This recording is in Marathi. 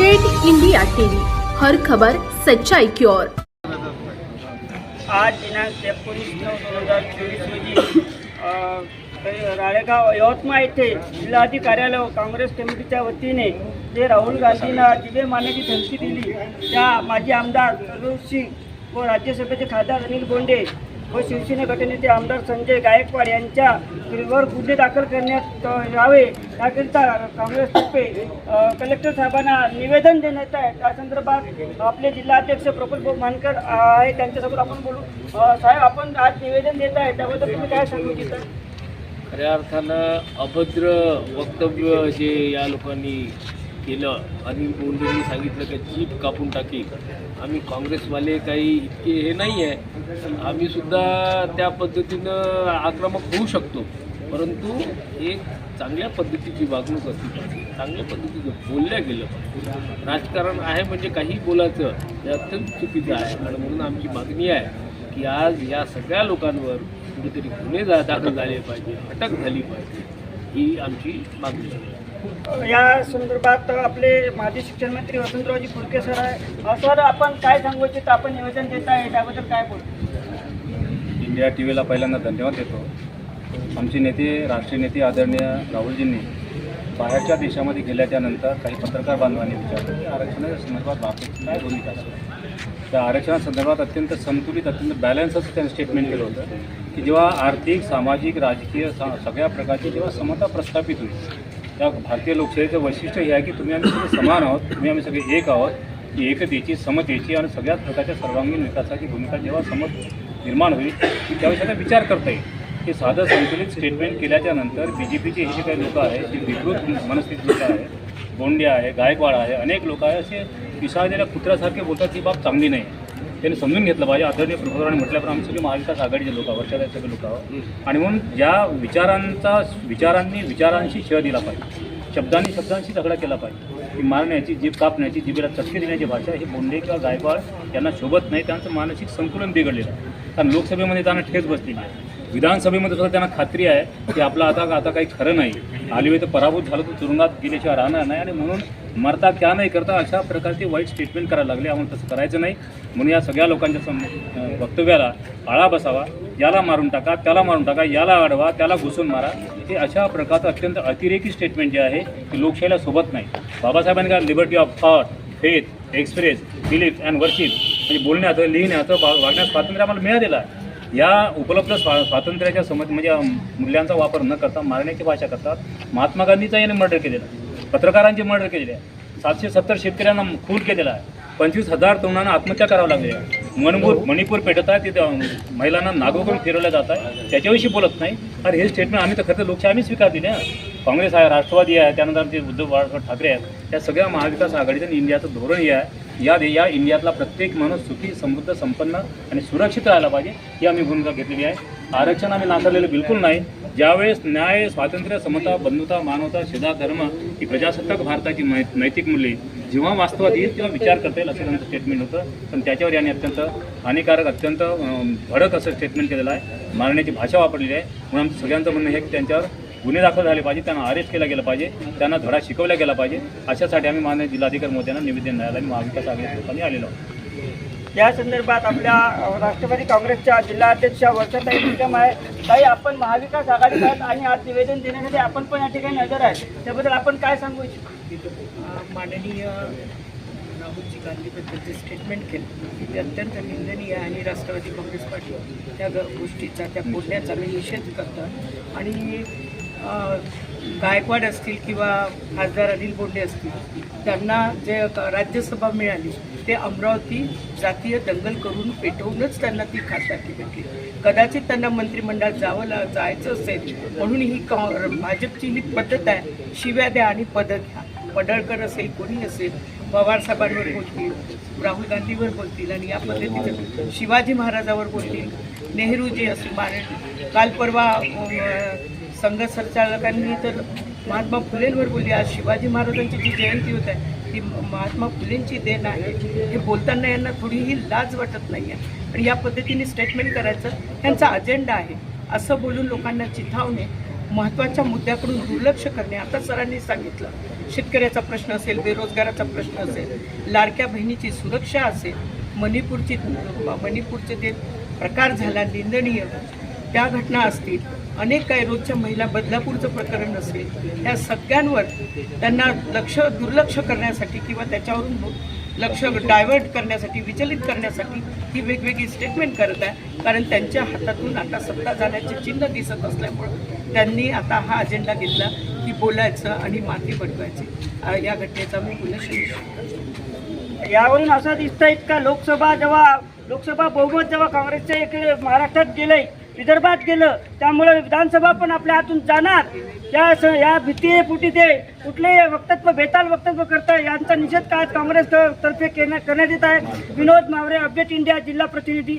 अपडेट इंडिया टीवी हर खबर सच्चाई की ओर. आज दिनांक एकोणीस नऊ दोन हजार चोवीस रोजी राळेगाव यवतमाळ येथे जिल्हाधिकारी कार्यालय काँग्रेस कमिटीच्या वतीने जे राहुल गांधींना जिथे मारण्याची धमकी दिली त्या माजी आमदार सरोज सिंग व राज्यसभेचे खासदार अनिल बोंडे व शिवसेना गटनेते आमदार संजय गायकवाड यांच्या वर गुन्हे दाखल करण्यात यावे. याकरिता काँग्रेसतर्फे अ, कलेक्टर साहेबांना निवेदन देण्यात आहे. त्या संदर्भात आपले जिल्हाध्यक्ष प्रफुल्ल भाऊ मानकर आहे त्यांच्यासोबत आपण बोलू. साहेब आपण आज निवेदन देत आहे. त्याबद्दल तुम्ही काय सांगू इच्छिता? खऱ्या अर्थानं अभद्र वक्तव्य जे या लोकांनी केलं आणि बोंडेंनी सांगितलं की जीप कापून टाकी आम्ही काँग्रेसवाले काही इतके हे नाही आहे आम्हीसुद्धा त्या पद्धतीनं आक्रमक होऊ शकतो. परंतु एक चांगल्या पद्धतीची वागणूक असली पाहिजे. चांगल्या पद्धतीचं बोलल्या गेलं राजकारण आहे म्हणजे काही बोलायचं हे अत्यंत चुकीचं आहे. आणि म्हणून आमची मागणी आहे की आज या सगळ्या लोकांवर कुठेतरी गुन्हे जा दाखल झाले पाहिजे अटक झाली पाहिजे. ही आमची मागणी आहे. या संदर्भात आपले माजी शिक्षण मंत्री वसंतरावजी फुलके सर आहे. सर आपण काय सांगू इच्छित आपण निवेदन देत आहे त्याबद्दल काय बोलतो इंडिया टी व्हीला पहिल्यांदा धन्यवाद देतो. आमचे नेते राष्ट्रीय नेते आदरणीय राहुलजींनी बाहेरच्या देशामध्ये गेल्याच्यानंतर काही पत्रकार बांधवांनी विचारलं की आरक्षणाच्या संदर्भात बाबतीत काय भूमिका असेल त्या आरक्षणासंदर्भात अत्यंत संतुलित अत्यंत बॅलन्स असं त्यांनी स्टेटमेंट केलं होतं की जेव्हा आर्थिक सामाजिक राजकीय सगळ्या प्रकारची जेव्हा समता प्रस्थापित होईल त्या भारतीय लोकशाहीचं वैशिष्ट्य हे आहे की तुम्ही आम्ही सगळे समान आहोत तुम्ही आम्ही सगळे एक आहोत की एकतेची समतेची आणि सगळ्याच प्रकारच्या सर्वांगीण विकासाची भूमिका जेव्हा समज निर्माण होईल त्यावेळेस आता विचार करता येईल. की साधं संतुलित स्टेटमेंट केल्याच्यानंतर बी जे पीचे हे जे काही लोक आहेत जी विकृत मनस्थिती लोक आहेत बोंडे आहे गायकवाड आहे अनेक लोक आहे असे पिसाळलेल्या कुत्र्यासारखे बोलतात ही बाब चांगली नाही. त्यांनी समजून घेतलं पाहिजे. आदरणीय प्रफुल्लांनी म्हटल्याप्रमाणे आम्ही सगळे महाविकास आघाडीचे लोक आहोत वर्षाचे सगळे लोक आहोत. आणि म्हणून ज्या विचारांचा विचारांनी विचारांशी छळ दिला पाहिजे. शब्दांनी शब्दांशी झगडा केला पाहिजे. ही मारण्याची जीभ कापण्याची जिभेला चटके देण्याची भाषा ही बोंडे किंवा गायकवाड यांना शोभत नाही. त्यांचं मानसिक संतुलन बिघडलेलं आहे. कारण लोकसभेमध्ये त्यांना ठेच बसलेली आहे. विधानसभेमध्ये सुद्धा त्यांना खात्री आहे की आपलं आता आता काही खरं नाही. आली तर पराभूत झालं तर तुरुंगात गेल्याशिवाय राहणार नाही आणि म्हणून मरता क्या नाही करता अशा प्रकारचे वाईट स्टेटमेंट करायला लागले. आम्हाला तसं करायचं नाही. म्हणून या सगळ्या लोकांच्या सम वक्तव्याला आळा बसावा. याला मारून टाका त्याला मारून टाका याला अडवा त्याला घुसून मारा. हे अशा प्रकारचं अत्यंत अतिरेकी स्टेटमेंट जे आहे ते लोकशाहीला सोबत नाही. बाबासाहेबांनी काय liberty of thought faith express belief and worship म्हणजे बोलण्याचं लिहिण्याचं वा- वागण्याचं स्वातंत्र्य आम्हाला मिळालेलं आहे. या उपलब्ध स्वा स्वातंत्र्याच्या समज म्हणजे मूल्यांचा वापर न करता मारण्याची भाषा करतात. महात्मा गांधीचा याने मर्डर केलेला आहे. पत्रकारांची मर्डर केलेली आहे. सातशे सत्तर शेतकऱ्यांना खून केलेला आहे. पंचवीस हजार तरुणांना आत्महत्या करावं लागली आहे. मणिपूर मणिपूर पेटत आहे. तिथे महिलांना नागोकडून फिरवलं जात आहे. त्याच्याविषयी बोलत नाही. अरे हे स्टेटमेंट आम्ही तर खरं लोकशाही आम्ही स्वीकारलेली आहे. काँग्रेस आहे राष्ट्रवादी आहे त्यानंतर आमचे उद्धव बाळासाहेब ठाकरे आहेत त्या सगळ्या महाविकास आघाडीचं आणि इंडियाचं धोरण हे आहे या दे या इंडियातला प्रत्येक माणूस सुखी समृद्ध संपन्न आणि सुरक्षित राहायला पाहिजे ही आम्ही भूमिका घेतलेली आहे. आरक्षण आम्ही नाकारलेलं बिलकुल नाही. ज्यावेळेस न्याय स्वातंत्र्य समता बंधुता मानवता शेजा धर्म ही प्रजासत्ताक भारताची मै नैतिक मूल्ये जेव्हा वास्तवात येईल तेव्हा विचार करता येईल असं त्यांचं स्टेटमेंट होतं. पण त्याच्यावर यांनी अत्यंत हानिकारक अत्यंत भडक असं स्टेटमेंट केलेलं आहे. मारण्याची भाषा वापरलेली आहे. म्हणून आमचं सगळ्यांचं म्हणणं हे त्यांच्यावर गुन्हे दाखल झाले पाहिजे त्यांना अरेस्ट केला गेला पाहिजे त्यांना धडा शिकवला गेला पाहिजे अशासाठी आम्ही मान्य जिल्हाधिकारी मोत्यांना निवेदन द्यायला आणि महाविकास आघाडी लोकांनी आलेलो आहोत. या संदर्भात आपल्या राष्ट्रवादी काँग्रेसच्या जिल्हाध्यक्ष वर्षाताई निकम आहे ताई आपण महाविकास आघाडीत आहात आणि आज निवेदन देण्यासाठी आपण पण या ठिकाणी हजर आहे त्याबद्दल आपण काय सांगू इच्छितो? माननीय राहुलजी गांधीबद्दल जे स्टेटमेंट केलं ते अत्यंत निंदनीय आहे आणि राष्ट्रवादी काँग्रेस पार्टी त्या गोष्टीचा त्या बोलण्याचा मी निषेध करतं. आणि गायकवाड असतील किंवा खासदार अनिल बोंडे असतील त्यांना जे क- राज्यसभा मिळाली ते अमरावती जातीय दंगल करून पेटवूनच त्यांना ती खासदारकी भेटली. कदाचित त्यांना मंत्रिमंडळात जावं ला जायचं असेल म्हणून ही कॉ भाजपची ही पद्धत आहे शिव्या द्या आणि पदं घ्या. पडळकर असेल कोणी असेल पवारसाहेबांवर बोलतील राहुल गांधीवर बोलतील आणि या पद्धतीचं शिवाजी महाराजावर बोलतील नेहरूजी असतील महाराज काल परवा संघ संचालकांनी तर महात्मा फुलेंवर बोलली. आज शिवाजी महाराजांची जी जयंती होत आहे ती महात्मा फुलेंची देण आहे. हे बोलताना यांना थोडीही लाज वाटत नाही आहे आणि या पद्धतीने स्टेटमेंट करायचं त्यांचा अजेंडा आहे. असं बोलून लोकांना चिथावणे महत्त्वाच्या मुद्द्याकडून दुर्लक्ष करणे आता सरांनी सांगितलं. शेतकऱ्याचा प्रश्न असेल बेरोजगाराचा प्रश्न असेल लाडक्या बहिणीची सुरक्षा असेल मणिपूरची मणिपूरचे ते प्रकार झाला निंदनीय त्या घटना असतील अनेक काही रोजच्या महिला बदलापूरचं प्रकरण असेल या सगळ्यांवर त्यांना लक्ष दुर्लक्ष करण्यासाठी किंवा त्याच्यावरून लक्ष डायव्हर्ट करण्यासाठी विचलित करण्यासाठी ही वेगवेगळी स्टेटमेंट करत आहे. कारण त्यांच्या हातातून आता सत्ता जाण्याचे चिन्ह दिसत असल्यामुळं त्यांनी आता हा अजेंडा घेतला की बोलायचं आणि माती बनवायची या घटनेचा मी उल्लेख यावरून असं दिसतंय का लोकसभा जेव्हा लोकसभा बहुमत जेव्हा काँग्रेसच्या इकडे महाराष्ट्रात गेलंय विदर्भात गेलं त्यामुळे विधानसभा पण आपल्या हातून जाणार. या स- या भीती पुटी ते कुठलेही वक्तव्य बेताल वक्तव्य करताय यांचा निषेध काय काँग्रेस तर्फे करण्यात येत आहे. विनोद मावरे अपडेट इंडिया जिल्हा प्रतिनिधी.